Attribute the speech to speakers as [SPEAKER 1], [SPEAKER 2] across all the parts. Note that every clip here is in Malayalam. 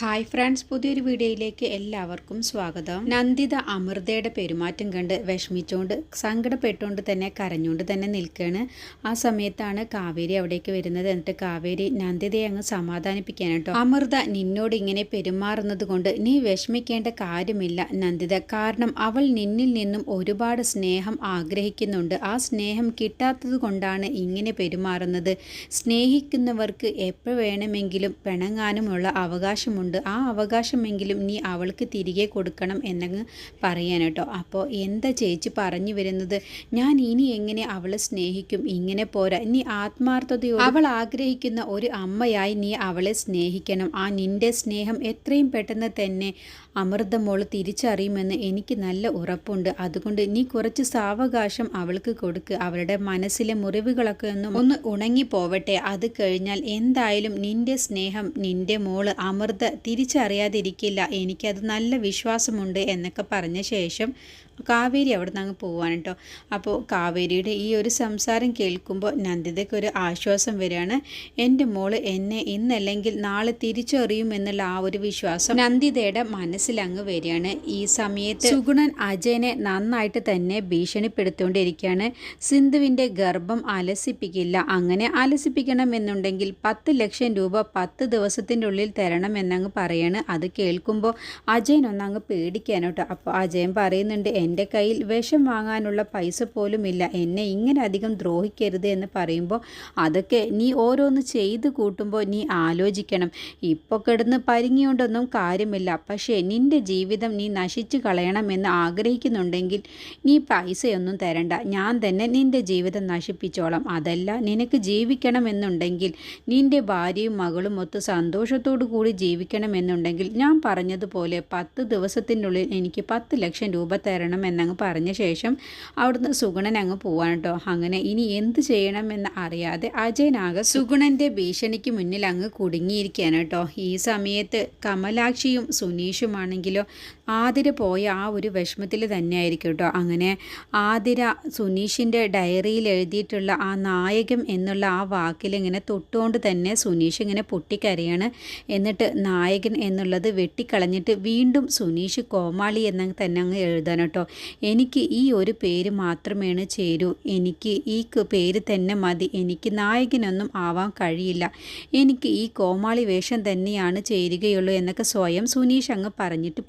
[SPEAKER 1] ഹായ് ഫ്രണ്ട്സ് പുതിയൊരു വീഡിയോയിലേക്ക് എല്ലാവർക്കും സ്വാഗതം. നന്ദിത അമൃതയുടെ പെരുമാറ്റം കണ്ട് വിഷമിച്ചുകൊണ്ട് സങ്കടപ്പെട്ടുകൊണ്ട് തന്നെ കരഞ്ഞുകൊണ്ട് തന്നെ നിൽക്കുകയാണ് ആ സമയത്താണ് കാവേരി അവിടേക്ക് വരുന്നത്. എന്നിട്ട് കാവേരി നന്ദിതയെ അങ്ങ് സമാധാനിപ്പിക്കാൻ അമൃത നിന്നോട് ഇങ്ങനെ പെരുമാറുന്നത് കൊണ്ട് നീ വിഷമിക്കേണ്ട കാര്യമില്ല നന്ദിത. കാരണം അവൾ നിന്നിൽ നിന്നും ഒരുപാട് സ്നേഹം ആഗ്രഹിക്കുന്നുണ്ട്. ആ സ്നേഹം കിട്ടാത്തത് കൊണ്ടാണ് ഇങ്ങനെ പെരുമാറുന്നത്. സ്നേഹിക്കുന്നവർക്ക് എപ്പോൾ വേണമെങ്കിലും പിണങ്ങാനുമുള്ള അവകാശമുണ്ട്. ആ അവകാശമെങ്കിലും നീ അവൾക്ക് തിരികെ കൊടുക്കണം എന്നങ്ങ് പറയാൻ കേട്ടോ. അപ്പോൾ എന്താ ചേച്ചി പറഞ്ഞു വരുന്നത്? ഞാൻ ഇനി എങ്ങനെ അവളെ സ്നേഹിക്കും? ഇങ്ങനെ പോരാ. നീ ആത്മാർത്ഥതയോടെ അവൾ ആഗ്രഹിക്കുന്ന ഒരു അമ്മയായി നീ അവളെ സ്നേഹിക്കണം. ആ നിന്റെ സ്നേഹം എത്രയും പെട്ടെന്ന് തന്നെ അമൃതമോൾ തിരിച്ചറിയുമെന്ന് എനിക്ക് നല്ല ഉറപ്പുണ്ട്. അതുകൊണ്ട് നീ കുറച്ച് സാവകാശം അവൾക്ക് കൊടുക്ക്. അവളുടെ മനസ്സിലെ മുറിവുകളൊക്കെ ഒന്നും ഒന്ന് ഉണങ്ങി പോവട്ടെ അത് കഴിഞ്ഞാൽ എന്തായാലും നിന്റെ സ്നേഹം നിന്റെ മോൾ അമൃത തിരിച്ചറിയാതിരിക്കില്ല. എനിക്കത് നല്ല വിശ്വാസമുണ്ട് എന്നൊക്കെ പറഞ്ഞ ശേഷം കാവേരി അവിടെ നിന്ന് അങ്ങ് പോവാണ് കേട്ടോ. അപ്പോൾ കാവേരിയുടെ ഈ ഒരു സംസാരം കേൾക്കുമ്പോൾ നന്ദിതയ്ക്ക് ഒരു ആശ്വാസം വരികയാണ്. എന്റെ മോൾ എന്നെ ഇന്നല്ലെങ്കിൽ നാളെ തിരിച്ചറിയും എന്നുള്ള ആ ഒരു വിശ്വാസം നന്ദിതയുടെ മനസ്സിലങ്ങ് വരികയാണ്. ഈ സമയത്ത് സുഗുണൻ അജയനെ നന്നായിട്ട് തന്നെ ഭീഷണിപ്പെടുത്തിക്കൊണ്ടിരിക്കുകയാണ്. സിന്ധുവിന്റെ ഗർഭം അലസിപ്പിക്കില്ല. അങ്ങനെ അലസിപ്പിക്കണമെന്നുണ്ടെങ്കിൽ പത്ത് ലക്ഷം രൂപ പത്ത് ദിവസത്തിന്റെ ഉള്ളിൽ തരണം എന്നങ്ങ് പറയാണ്. അത് കേൾക്കുമ്പോൾ അജയൻ ഒന്നങ്ങ് പേടിക്കാനോട്ടോ അപ്പോൾ അജയൻ പറയുന്നുണ്ട് എന്റെ കയ്യിൽ വിഷം വാങ്ങാനുള്ള പൈസ പോലുമില്ല എന്നെ ഇങ്ങനെ അധികം ദ്രോഹിക്കരുത് എന്ന് പറയുമ്പോൾ അതൊക്കെ നീ ഓരോന്ന് ചെയ്ത് കൂട്ടുമ്പോൾ നീ ആലോചിക്കണം. ഇപ്പോൾ കിടന്ന് പരിങ്ങിയോണ്ടൊന്നും കാര്യമില്ല. പക്ഷേ നിന്റെ ജീവിതം നീ നശിച്ചു കളയണമെന്ന് ആഗ്രഹിക്കുന്നുണ്ടെങ്കിൽ നീ പൈസയൊന്നും തരണ്ട. ഞാൻ തന്നെ നിന്റെ ജീവിതം നശിപ്പിച്ചോളാം. അതല്ല നിനക്ക് ജീവിക്കണമെന്നുണ്ടെങ്കിൽ നിന്റെ ഭാര്യയും മകളും ഒത്ത് സന്തോഷത്തോടു കൂടി ജീവിക്കണമെന്നുണ്ടെങ്കിൽ ഞാൻ പറഞ്ഞതുപോലെ പത്ത് ദിവസത്തിനുള്ളിൽ എനിക്ക് പത്ത് ലക്ഷം രൂപ തരണം എന്നങ്ങ് പറഞ്ഞ ശേഷം അവിടുന്ന് സുഗുണൻ അങ്ങ് പോവാണ് കേട്ടോ അങ്ങനെ ഇനി എന്ത് ചെയ്യണം എന്ന് അറിയാതെ അജയനാകെ സുഗുണന്റെ ഭീഷണിക്ക് മുന്നിൽ അങ്ങ് കുടുങ്ങിയിരിക്കുകയാണ് ഈ സമയത്ത് കമലാക്ഷിയും സുനീഷുമാണെങ്കിലോ ആതിര പോയ ആ ഒരു വിഷമത്തിൽ തന്നെയായിരിക്കും കേട്ടോ. അങ്ങനെ ആതിര സുനീഷിന്റെ ഡയറിയിൽ എഴുതിയിട്ടുള്ള ആ നായകം എന്നുള്ള ആ വാക്കിൽ ഇങ്ങനെ തൊട്ടുകൊണ്ട് തന്നെ സുനീഷ് ഇങ്ങനെ പൊട്ടിക്കരയാണ്. എന്നിട്ട് നായകൻ എന്നുള്ളത് വെട്ടിക്കളഞ്ഞിട്ട് വീണ്ടും സുനീഷ് കോമാളി എന്ന് തന്നെ അങ്ങ് എഴുതാൻ കേട്ടോ. എനിക്ക് ഈ ഒരു പേര് മാത്രമേണ് ചേരൂ. എനിക്ക് ഈ പേര് തന്നെ മതി. എനിക്ക് നായകനൊന്നും ആവാൻ കഴിയില്ല. എനിക്ക് ഈ കോമാളി വേഷം തന്നെയാണ് ചേരുകയുള്ളൂ എന്നൊക്കെ സ്വയം സുനീഷ് അങ്ങ് പറഞ്ഞിട്ട്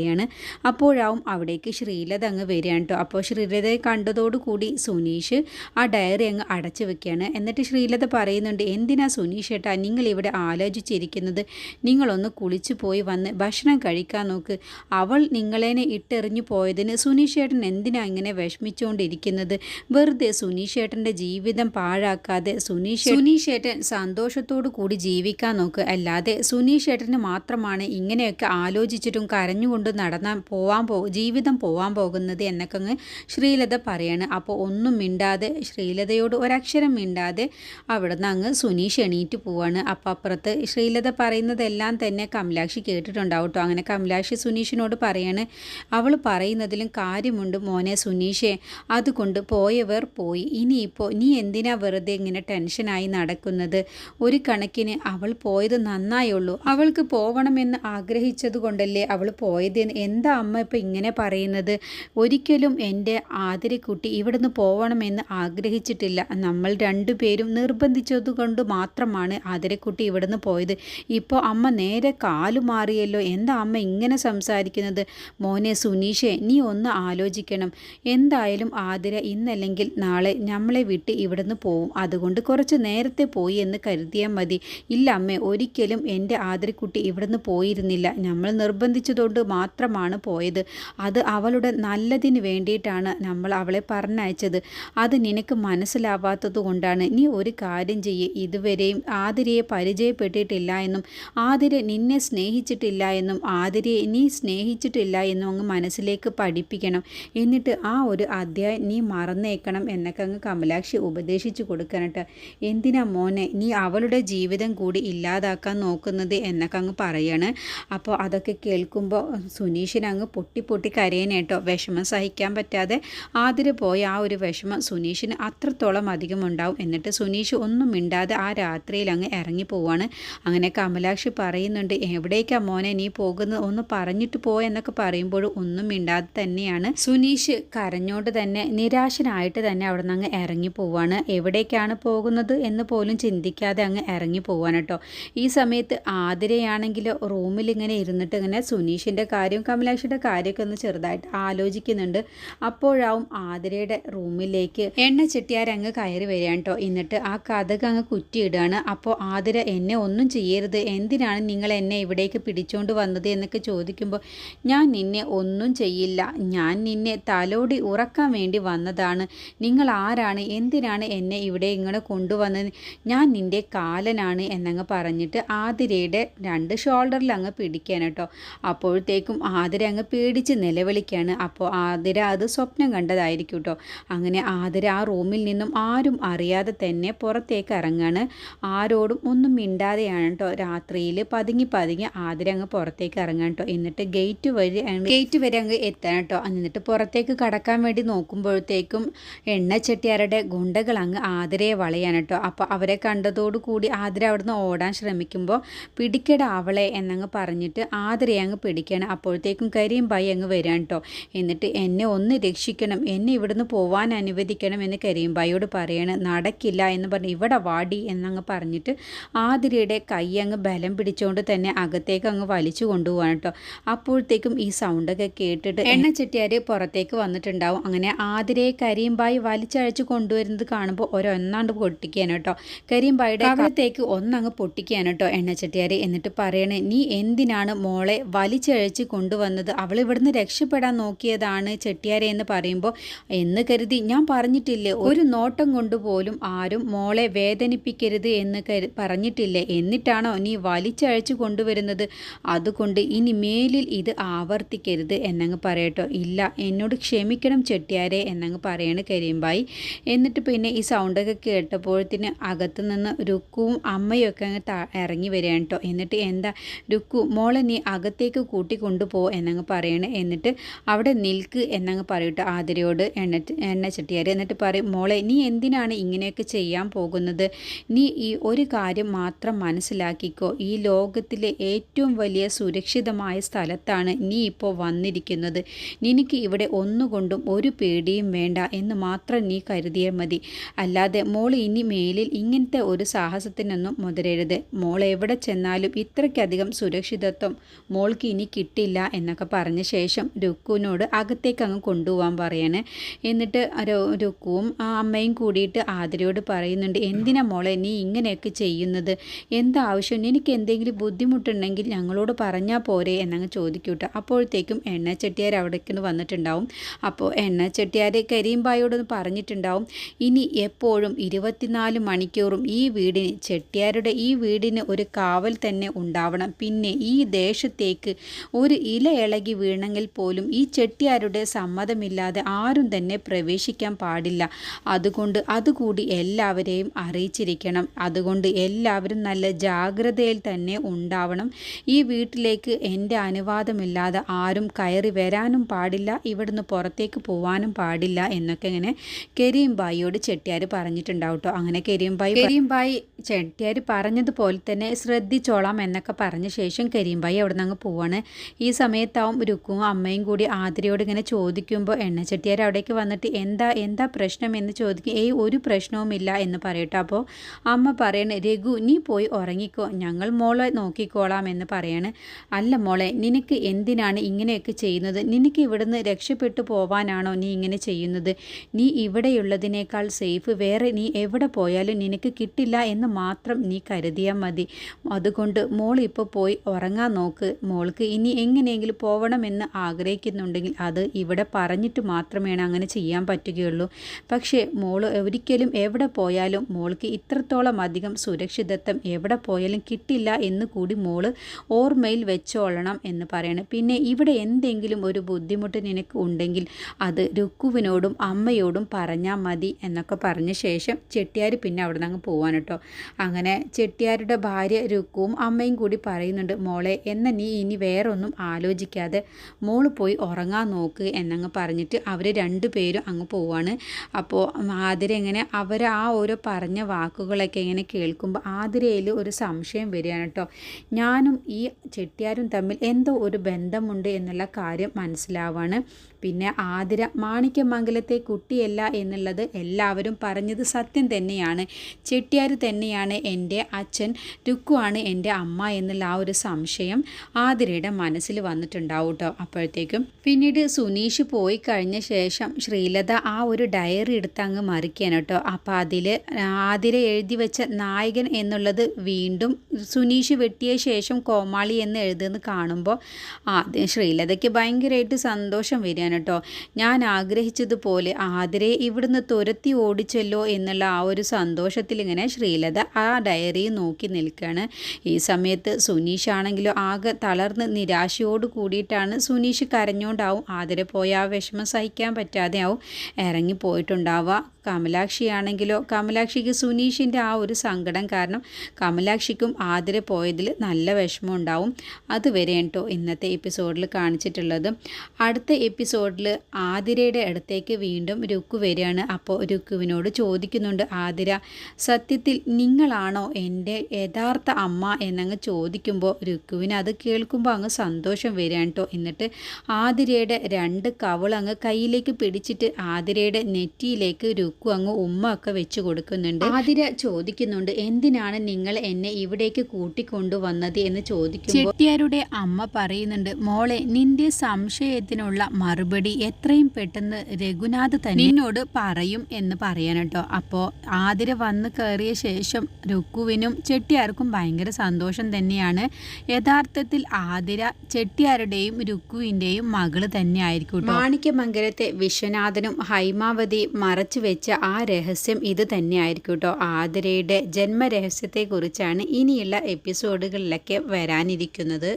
[SPEAKER 1] പൊട്ടിക്കരയാണ് അപ്പോഴാവും അവിടേക്ക് ശ്രീലത അങ്ങ് വരികയാണ് കേട്ടോ. അപ്പോൾ ശ്രീലതയെ കണ്ടതോടുകൂടി സുനീഷ് ആ ഡയറി അങ്ങ് അടച്ചു വെക്കുകയാണ്. എന്നിട്ട് ശ്രീലത പറയുന്നുണ്ട് എന്തിനാ സുനീഷ് ഏട്ടാ നിങ്ങൾ ഇവിടെ ആലോചിച്ചിരിക്കുന്നത്? നിങ്ങളൊന്ന് കുളിച്ചു പോയി വന്ന് ഭക്ഷണം കഴിക്കാൻ നോക്ക്. അവൾ നിങ്ങളേനെ ഇട്ടെറിഞ്ഞു പോയതിന് സുനീഷ് ഏട്ടൻ എന്തിനാ ഇങ്ങനെ വിഷമിച്ചുകൊണ്ടിരിക്കുന്നത്? വെറുതെ സുനീഷ് ഏട്ടന്റെ ജീവിതം പാഴാക്കാതെ സുനീഷ് സുനീഷ് ഏട്ടൻ സന്തോഷത്തോടു കൂടി ജീവിക്കാൻ നോക്ക്. അല്ലാതെ സുനീഷ് ഏട്ടന് മാത്രമാണ് ഇങ്ങനെയൊക്കെ ആലോചിച്ചിട്ടും കരഞ്ഞുകൊണ്ട് നടന്നാൻ പോവാൻ പോ ജീവിതം പോവാൻ പോകുന്നത് എന്നൊക്കെ അങ്ങ് ശ്രീലത പറയാണ്. അപ്പോൾ ഒന്നും മിണ്ടാതെ ശ്രീലതയോട് ഒരക്ഷരം മിണ്ടാതെ അവിടെ നിന്ന് അങ്ങ് സുനീഷ് എണീറ്റ് പോവാണ്. അപ്പോൾ അപ്പുറത്ത് ശ്രീലത പറയുന്നതെല്ലാം തന്നെ കമലാക്ഷി കേട്ടിട്ടുണ്ടാവും കേട്ടോ അങ്ങനെ കമലാക്ഷി സുനീഷിനോട് പറയാണ് അവൾ പറയുന്നതിലും കാര്യമുണ്ട് മോനെ സുനീഷേ. അതുകൊണ്ട് പോയവർ പോയി. ഇനിയിപ്പോൾ നീ എന്തിനാ വെറുതെ ഇങ്ങനെ ടെൻഷനായി നടക്കുന്നത്? ഒരു കണക്കിന് അവൾ പോയത് നന്നായുള്ളൂ. അവൾക്ക് പോവണമെന്ന് ആഗ്രഹിച്ചത് കൊണ്ടല്ലേ അവൾ പോയത് എന്താ അമ്മ ഇപ്പോൾ ഇങ്ങനെ പറയുന്നത്? ഒരിക്കലും എന്റെ ആതിരക്കുട്ടി ഇവിടുന്ന് പോകണമെന്ന് ആഗ്രഹിച്ചിട്ടില്ല. നമ്മൾ രണ്ടുപേരും പേരും നിർബന്ധിച്ചതുകൊണ്ട് മാത്രമാണ് ആതിരക്കുട്ടി ഇവിടുന്ന് പോയത്. ഇപ്പോൾ അമ്മ നേരെ കാലു മാറിയല്ലോ. എന്താ അമ്മ ഇങ്ങനെ സംസാരിക്കുന്നത്? മോനെ സുനീഷെ നീ ഒന്ന് ആലോചിക്കണം. എന്തായാലും ആതിര ഇന്നല്ലെങ്കിൽ നാളെ നമ്മളെ വിട്ട് ഇവിടുന്ന് പോവും. അതുകൊണ്ട് കുറച്ച് നേരത്തെ പോയി എന്ന് കരുതിയാൽ മതി. ഇല്ല അമ്മേ ഒരിക്കലും എന്റെ ആതിരക്കുട്ടി ഇവിടുന്ന് പോയിരുന്നില്ല. നമ്മൾ നിർബന്ധിച്ചതുകൊണ്ട് മാത്രമാണ് പോയത്. അത് അവളുടെ നല്ലതിന് വേണ്ടിയിട്ടാണ് നമ്മൾ അവളെ പറഞ്ഞയച്ചത്. അത് നിനക്ക് മനസ്സിലാവാത്തത് കൊണ്ടാണ്. നീ ഒരു കാര്യം ചെയ്യ്. ഇതുവരെയും ആതിരയെ പരിചയപ്പെട്ടിട്ടില്ല എന്നും ആതിര നിന്നെ സ്നേഹിച്ചിട്ടില്ല എന്നും ആതിരയെ നീ സ്നേഹിച്ചിട്ടില്ല എന്നും അങ്ങ് മനസ്സിലേക്ക് പഠിപ്പിക്കണം. എന്നിട്ട് ആ ഒരു അധ്യായം നീ മറന്നേക്കണം എന്നൊക്കെ അങ്ങ് കമലാക്ഷി ഉപദേശിച്ചു കൊടുക്കണട്ട്. എന്തിനാ മോനെ? നീ അവളുടെ ജീവിതം കൂടി ഇല്ലാതാക്കാൻ നോക്കുന്നത് എന്നൊക്കെ അങ്ങ് പറയാണ്. അപ്പോൾ അതൊക്കെ കേൾക്കുമ്പോൾ സുനീഷിന് അങ്ങ് പൊട്ടി പൊട്ടി കരയനേട്ടോ വിഷമം സഹിക്കാൻ പറ്റാതെ ആതിര് പോയ ആ ഒരു വിഷമം സുനീഷിന് അത്രത്തോളം അധികം ഉണ്ടാവും. എന്നിട്ട് സുനീഷ് ഒന്നും മിണ്ടാതെ ആ രാത്രിയിൽ അങ്ങ് ഇറങ്ങി പോവാണ്. അങ്ങനെ കമലാക്ഷി പറയുന്നുണ്ട് എവിടേക്കാ മോനെ നീ പോകുന്നത്? ഒന്ന് പറഞ്ഞിട്ട് പോയെന്നൊക്കെ പറയുമ്പോൾ ഒന്നും മിണ്ടാതെ തന്നെയാണ് സുനീഷ് കരഞ്ഞോണ്ട് തന്നെ നിരാശനായിട്ട് തന്നെ അവിടെ നിന്ന് അങ്ങ് ഇറങ്ങി പോവാണ്. എവിടേക്കാണ് പോകുന്നത് എന്ന് പോലും ചിന്തിക്കാതെ അങ്ങ് ഇറങ്ങി പോവാണ് കേട്ടോ. ഈ സമയത്ത് ആതിരയാണെങ്കിൽ റൂമിൽ ഇങ്ങനെ ഇരുന്നിട്ട് ഇങ്ങനെ സുനീഷിന്റെ കാര്യം കമലാക്ഷിയുടെ കാര്യമൊക്കെ ഒന്ന് ചെറുതായിട്ട് ആലോചിക്കുന്നുണ്ട്. അപ്പോഴാവും ആതിരയുടെ റൂമിലേക്ക് എണ്ണ ചെട്ടിയാരങ്ങ് കയറി വരികയാണ് കേട്ടോ. എന്നിട്ട് ആ കഥക് അങ്ങ് കുറ്റിയിടുകയാണ്. അപ്പോൾ ആതിര എന്നെ ഒന്നും ചെയ്യരുത്. എന്തിനാണ് നിങ്ങൾ എന്നെ ഇവിടേക്ക് പിടിച്ചുകൊണ്ട് വന്നത്? എന്നൊക്കെ ചോദിക്കുമ്പോൾ ഞാൻ നിന്നെ ഒന്നും ചെയ്യില്ല. ഞാൻ നിന്നെ തലോടി ഉറക്കാൻ വേണ്ടി വന്നതാണ്. നിങ്ങൾ ആരാണ്? എന്തിനാണ് എന്നെ ഇവിടെ ഇങ്ങനെ കൊണ്ടുവന്നത്? ഞാൻ നിന്റെ കാലനാണ്. എന്നങ്ങ് പറഞ്ഞിട്ട് ആതിരയുടെ രണ്ട് ഷോൾഡറിൽ അങ്ങ് പിടിക്കാൻ കേട്ടോ. അപ്പോഴത്തേക്കും ആതിര അങ്ങ് പേടിച്ച് നിലവിളിക്കുകയാണ് അപ്പോൾ ആതിര അത് സ്വപ്നം കണ്ടതായിരിക്കും കേട്ടോ. അങ്ങനെ ആതിര ആ റൂമിൽ നിന്നും ആരും അറിയാതെ തന്നെ പുറത്തേക്ക് ഇറങ്ങാണ്. ആരോടും ഒന്നും മിണ്ടാതെയാണ് കേട്ടോ. രാത്രിയിൽ പതുങ്ങി പതുങ്ങി ആതിര അങ്ങ് പുറത്തേക്ക് ഇറങ്ങാൻ കേട്ടോ. എന്നിട്ട് ഗേറ്റ് വഴി ഗേറ്റ് വരെ അങ്ങ് എത്താൻ കേട്ടോ. എന്നിട്ട് പുറത്തേക്ക് കടക്കാൻ വേണ്ടി നോക്കുമ്പോഴത്തേക്കും എണ്ണച്ചെട്ടിയാരുടെ ഗുണ്ടകൾ അങ്ങ് ആതിരയെ വളയാണ് കേട്ടോ. അപ്പോൾ അവരെ കണ്ടതോടുകൂടി ആതിര അവിടുന്ന് ഓടാൻ ശ്രമിക്കുമ്പോൾ പിടിക്കട അവളെ എന്നങ്ങ് പറഞ്ഞിട്ട് ആതിരയെ അങ്ങ് പിടിക്കണം. അപ്പോഴത്തേക്കും കരിയും ബായി അങ്ങ് വരാൻ കേട്ടോ എന്നിട്ട് എന്നെ ഒന്ന് രക്ഷിക്കണം എന്നെ ഇവിടുന്ന് പോവാൻ അനുവദിക്കണം എന്ന് കരിയുംബായിയോട് പറയണം. നടക്കില്ല എന്ന് പറഞ്ഞ് ഇവിടെ വാടി എന്നങ്ങ് പറഞ്ഞിട്ട് ആതിരയുടെ കൈ അങ്ങ് ബലം പിടിച്ചുകൊണ്ട് തന്നെ അകത്തേക്ക് അങ്ങ് വലിച്ചു കൊണ്ടുപോകാൻ കേട്ടോ അപ്പോഴത്തേക്കും ഈ സൗണ്ടൊക്കെ കേട്ടിട്ട് എണ്ണ ചെട്ടിയാർ പുറത്തേക്ക് വന്നിട്ടുണ്ടാവും. അങ്ങനെ ആതിരയെ കരിയുംബായി വലിച്ചഴച്ച് കൊണ്ടുവരുന്നത് കാണുമ്പോൾ ഒരൊന്നാണ്ട് പൊട്ടിക്കാനോ കേട്ടോ കരിയുംബായിയുടെ അകത്തേക്ക് ഒന്നങ്ങ് പൊട്ടിക്കാനോ കേട്ടോ എണ്ണ ചെട്ടിയാർ എന്നിട്ട് പറയണേ നീ എന്തിനാണ് മോളെ വലിച്ചഴച്ച് കൊണ്ടുവന്നത്. അവൾ ഇവിടുന്ന് രക്ഷപ്പെടാൻ നോക്കിയതാണ് ചെട്ടിയാരെ എന്ന് പറയുമ്പോൾ എന്ന് കരുതി ഞാൻ പറഞ്ഞിട്ടില്ലേ ഒരു നോട്ടം കൊണ്ടുപോലും ആരും മോളെ വേദനിപ്പിക്കരുത് എന്ന് കരു പറഞ്ഞിട്ടില്ലേ എന്നിട്ടാണോ നീ വലിച്ചഴച്ചു കൊണ്ടുവരുന്നത്? അതുകൊണ്ട് ഇനി മേലിൽ ഇത് ആവർത്തിക്കരുത് എന്നങ്ങ് പറയട്ടോ. ഇല്ല എന്നോട് ക്ഷമിക്കണം ചെട്ടിയാരെ എന്നങ്ങ് പറയണ് കരീംബായി. എന്നിട്ട് പിന്നെ ഈ സൗണ്ടൊക്കെ കേട്ടപ്പോഴത്തിന് അകത്ത് നിന്ന് രുക്കുവും അമ്മയും ഒക്കെ അങ്ങ് ഇറങ്ങി വരികയാണ് കേട്ടോ എന്നിട്ട് എന്താ രുക്കു മോളെ നീ അകത്തേക്ക് കൂട്ടി കൊണ്ടുപോ എന്നങ്ങ് പറയണേ. എന്നിട്ട് അവിടെ നിൽക്ക് എന്നങ്ങ് പറയട്ടെ. ആതിരയോട് എണ്ണ ചെട്ടിയാർ എന്നിട്ട് പറയും മോളെ നീ എന്തിനാണ് ഇങ്ങനെയൊക്കെ ചെയ്യാൻ പോകുന്നത്? നീ ഈ ഒരു കാര്യം മാത്രം മനസ്സിലാക്കിക്കോ. ഈ ലോകത്തിലെ ഏറ്റവും വലിയ സുരക്ഷിതമായ സ്ഥലത്താണ് നീ ഇപ്പോൾ വന്നിരിക്കുന്നത്. നിനക്ക് ഇവിടെ ഒന്നുകൊണ്ടും ഒരു പേടിയും വേണ്ട എന്ന് മാത്രം നീ കരുതിയാൽ മതി. അല്ലാതെ മോൾ ഇനി മേലിൽ ഇങ്ങനത്തെ ഒരു സാഹസത്തിനൊന്നും മുതരരുത്. മോൾ എവിടെ ചെന്നാലും ഇത്രയ്ക്കധികം സുരക്ഷിതത്വം മോൾക്ക് ഇനി കിട്ടില്ല. എന്നൊക്കെ പറഞ്ഞ ശേഷം രുക്കുവിനോട് അകത്തേക്ക് അങ്ങ് കൊണ്ടുപോകാൻ പറയാണ്. എന്നിട്ട് രുക്കുവും ആ അമ്മയും കൂടിയിട്ട് ആതിരയോട് പറയുന്നുണ്ട് എന്തിനാ മോളെ നീ ഇങ്ങനെയൊക്കെ ചെയ്യുന്നത്? എന്താവശ്യം? എനിക്ക് എന്തെങ്കിലും ബുദ്ധിമുട്ടുണ്ടെങ്കിൽ ഞങ്ങളോട് പറഞ്ഞാൽ പോരെ എന്നങ്ങ് ചോദിക്കൂട്ടോ അപ്പോഴത്തേക്കും എണ്ണ ചെട്ടിയാർ അവിടേക്ക് വന്നിട്ടുണ്ടാവും. അപ്പോൾ എണ്ണ ചെട്ടിയാർ കരീംബായോടൊന്ന് പറഞ്ഞിട്ടുണ്ടാവും ഇനി എപ്പോഴും ഇരുപത്തിനാല് മണിക്കൂറും ഈ വീടിന് ചെട്ടിയാരുടെ ഈ വീടിന് ഒരു കാവൽ തന്നെ ഉണ്ടാവണം. പിന്നെ ഈ ദേശത്തേക്ക് ഒരു ഇല ഇളകി വീണെങ്കിൽ പോലും ഈ ചെട്ടിയാരുടെ സമ്മതമില്ലാതെ ആരും തന്നെ പ്രവേശിക്കാൻ പാടില്ല. അതുകൊണ്ട് അതുകൂടി എല്ലാവരെയും അറിയിച്ചിരിക്കണം. അതുകൊണ്ട് എല്ലാവരും നല്ല ജാഗ്രതയിൽ തന്നെ ഉണ്ടാവണം. ഈ വീട്ടിലേക്ക് എന്റെ അനുവാദമില്ലാതെ ആരും കയറി വരാനും പാടില്ല. ഇവിടുന്ന് പുറത്തേക്ക് പോവാനും പാടില്ല എന്നൊക്കെ ഇങ്ങനെ കരീംബായിയോട് ചെട്ടിയാർ പറഞ്ഞിട്ടുണ്ടാവും കേട്ടോ. അങ്ങനെ കരീംബായി കരീംബായി ചെട്ടിയാർ പറഞ്ഞതുപോലെ തന്നെ ശ്രദ്ധിച്ചോളാം എന്നൊക്കെ പറഞ്ഞ ശേഷം കരീംബായി അവിടെ നിന്ന് അങ്ങ് പോവാണ്. ഈ സമയത്താവും രുക്കും അമ്മയും കൂടി ആതിരയോട് ഇങ്ങനെ ചോദിക്കുമ്പോൾ എണ്ണ ചെട്ടിയാർ അവിടേക്ക് വന്നിട്ട് എന്താ എന്താ പ്രശ്നം? എന്ന് ചോദിക്കും. ഏയ് ഒരു പ്രശ്നവുമില്ല എന്ന് പറയട്ടോ. അപ്പോൾ അമ്മ പറയണ രഘു നീ പോയി ഉറങ്ങിക്കോ. ഞങ്ങൾ മോളെ നോക്കിക്കോളാം എന്ന് പറയാണ്. അല്ല മോളെ നിനക്ക് എന്തിനാണ് ഇങ്ങനെയൊക്കെ ചെയ്യുന്നത്? നിനക്ക് ഇവിടുന്ന് രക്ഷപ്പെട്ടു പോവാനാണോ നീ ഇങ്ങനെ ചെയ്യുന്നത്? നീ ഇവിടെയുള്ളതിനേക്കാൾ സേഫ്. വേറെ നീ എവിടെ പോയാലും നിനക്ക് കിട്ടില്ല എന്ന് മാത്രം നീ കരുതിയാൽ മതി. അതുകൊണ്ട് മോൾ ഇപ്പോൾ പോയി ഉറങ്ങാൻ നോക്ക്. മോൾക്ക് ഇനി എങ്ങനെയെങ്കിലും പോകണമെന്ന് ആഗ്രഹിക്കുന്നുണ്ടെങ്കിൽ അത് ഇവിടെ പറഞ്ഞിട്ട് മാത്രമേ അങ്ങനെ ചെയ്യാൻ പറ്റുകയുള്ളൂ. പക്ഷേ മോൾ ഒരിക്കലും എവിടെ പോയാലും മോൾക്ക് ഇത്രത്തോളം അധികം സുരക്ഷിതത്വം എവിടെ പോയാലും കിട്ടില്ല എന്ന് കൂടി മോൾ ഓർമ്മയിൽ വെച്ചോളണം എന്ന് പറയണം. പിന്നെ ഇവിടെ എന്തെങ്കിലും ഒരു ബുദ്ധിമുട്ട് നിനക്ക് ഉണ്ടെങ്കിൽ അത് രുക്കുവിനോടും അമ്മയോടും പറഞ്ഞാൽ മതി എന്നൊക്കെ പറഞ്ഞ ശേഷം ചെട്ടിയാർ പിന്നെ അവിടെ നിന്ന് അങ്ങ് പോവാൻ കേട്ടോ. അങ്ങനെ ചെട്ടിയാരുടെ ഭാര്യ രുക്കുവും അമ്മയും കൂടി പറയുന്നുണ്ട് മോളെ എന്ന നീ ഇനി വേറൊന്നും ആലോചിക്കാതെ മോൾ പോയി ഉറങ്ങാൻ നോക്ക് എന്നങ്ങ് പറഞ്ഞിട്ട് അവർ രണ്ടുപേരും അങ്ങ് പോവാണ്. അപ്പോൾ ആതിര എങ്ങനെ അവർ ആ ഓരോ പറഞ്ഞ വാക്കുകളൊക്കെ ഇങ്ങനെ കേൾക്കുമ്പോൾ ആതിരയിൽ ഒരു സംശയം വരികയാണ് കേട്ടോ. ഞാനും ഈ ചെട്ടിയാരും തമ്മിൽ എന്തോ ഒരു ബന്ധമുണ്ട് എന്നുള്ള കാര്യം മനസ്സിലാവാണ്. പിന്നെ ആതിര മാണിക്യമംഗലത്തെ കുട്ടിയല്ല എന്നുള്ളത് എല്ലാവരും പറഞ്ഞത് സത്യം തന്നെയാണ്. ചെട്ടിയാർ തന്നെയാണ് എന്റെ അച്ഛൻ രുക്കുവാണ് എന്റെ അമ്മ എന്നുള്ള ആ ഒരു സംശയം ആതിരയുടെ മനസ്സിൽ വന്നിട്ടുണ്ടാവും കേട്ടോ അപ്പോഴത്തേക്കും പിന്നീട് സുനീഷ് പോയി കഴിഞ്ഞ ശേഷം ശ്രീലത ആ ഒരു ഡയറി എടുത്ത് അങ്ങ് മറിക്കാണ് കേട്ടോ അപ്പോൾ അതിൽ ആതിര എഴുതി വെച്ച നായകൻ എന്നുള്ളത് വീണ്ടും സുനീഷ് വെട്ടിയ ശേഷം കോമാളി എന്ന് എഴുതുന്നത് കാണുമ്പോൾ ആദ്യം ശ്രീലതയ്ക്ക് ഭയങ്കരമായിട്ട് സന്തോഷം വരികയാണ് കേട്ടോ. ഞാൻ ആഗ്രഹിച്ചതുപോലെ ആതിരെ ഇവിടുന്ന് തുരത്തി ഓടിച്ചല്ലോ എന്നുള്ള ആ ഒരു സന്തോഷത്തിൽ ഇങ്ങനെ ശ്രീലത ആ ഡയറി നോക്കി നിൽക്കുകയാണ്. ഈ സമയത്ത് സുനീഷ് ആണെങ്കിലും ആകെ തളർന്ന് നിരാശയോട് കൂടിയിട്ടാണ് സുനീഷ് കരഞ്ഞുകൊണ്ടാവും ആതിരെ പോയ ആ വിഷമം സഹിക്കാൻ പറ്റാതെ ആവും ഇറങ്ങിപ്പോയിട്ടുണ്ടാവുക. കമലാക്ഷിയാണെങ്കിലോ കമലാക്ഷിക്ക് സുനീഷിന്റെ ആ ഒരു സങ്കടം കാരണം കമലാക്ഷിക്കും ആതിര പോയതിൽ നല്ല വിഷമം ഉണ്ടാവും. അതുവരെ കേട്ടോ ഇന്നത്തെ എപ്പിസോഡിൽ കാണിച്ചിട്ടുള്ളത്. അടുത്ത എപ്പിസോഡിൽ ആതിരയുടെ അടുത്തേക്ക് വീണ്ടും രുക്കു വരികയാണ്. അപ്പോൾ രുക്കുവിനോട് ചോദിക്കുന്നുണ്ട് ആതിര സത്യത്തിൽ നിങ്ങളാണോ എന്റെ യഥാർത്ഥ അമ്മ? എന്നങ്ങ് ചോദിക്കുമ്പോൾ രുക്കുവിന് അത് കേൾക്കുമ്പോൾ അങ്ങ് സന്തോഷം വരികയാണ് കേട്ടോ. എന്നിട്ട് ആതിരയുടെ രണ്ട് കവളങ്ങ് കയ്യിലേക്ക് പിടിച്ചിട്ട് ആതിരയുടെ നെറ്റിയിലേക്ക് രുക്കു അങ്ങ് ഉമ്മ ഒക്കെ വെച്ച് കൊടുക്കുന്നുണ്ട്. ആതിര ചോദിക്കുന്നുണ്ട് എന്തിനാണ് നിങ്ങൾ എന്നെ ഇവിടേക്ക് കൂട്ടിക്കൊണ്ടുവന്നത്? എന്ന് ചോദിക്കുമ്പോൾ ചെട്ടിയാരുടെ അമ്മ പറയുന്നുണ്ട് മോളെ നിന്റെ സംശയത്തിനുള്ള മറുപടി എത്രയും പെട്ടെന്ന് രഘുനാഥ് തന്നെ നിന്നോട് പറയും എന്ന് പറയാൻ കേട്ടോ. അപ്പോൾ ആതിര വന്ന് കയറിയ ശേഷം രുക്കുവിനും ചെട്ടിയാർക്കും ഭയങ്കര സന്തോഷം തന്നെയാണ്. യഥാർത്ഥത്തിൽ ആതിര ചെട്ടിയാരുടെയും രുക്കുവിന്റെയും മകൾ തന്നെയായിരിക്കും മാണിക്യമംഗലത്തെ വിശ്വനാഥനും ഹൈമാവതി മറച്ചു വെച്ച ആ രഹസ്യം ഇത് തന്നെയായിരിക്കും കേട്ടോ ആതിരയുടെ ജന്മരഹസ്യത്തെക്കുറിച്ചാണ് ഇനിയുള്ള എപ്പിസോഡുകളിലൊക്കെ വരാനിരിക്കുന്നത്.